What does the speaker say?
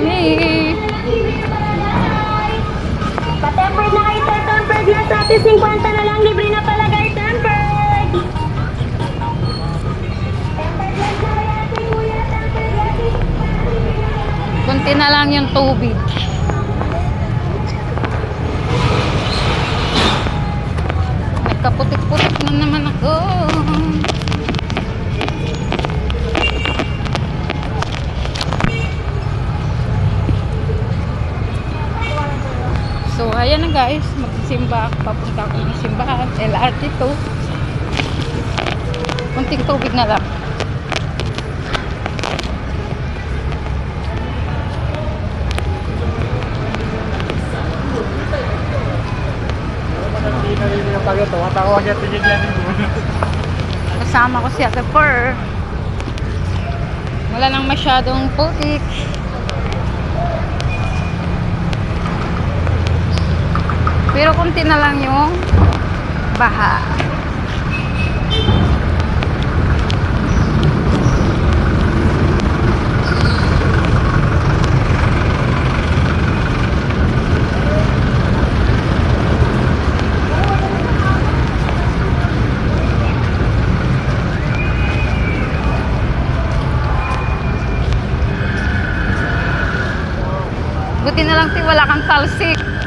kami. Pa-tempered na kayo, sir. Tempered na sa atin. 50 na lang. Libre na palagay. Tempered. Tempered. Kunti na lang yung tubig. May kaputik-putik na naman ako. So, ayan na guys. Magsisimba. Papunta ako ng simbahan. LRT to. Kunting tubig na lang. Kasama ko si Ate Per. Wala nang masyadong putik. Pero kunti na lang yung baha. Buti na lang ti wala kang talsik.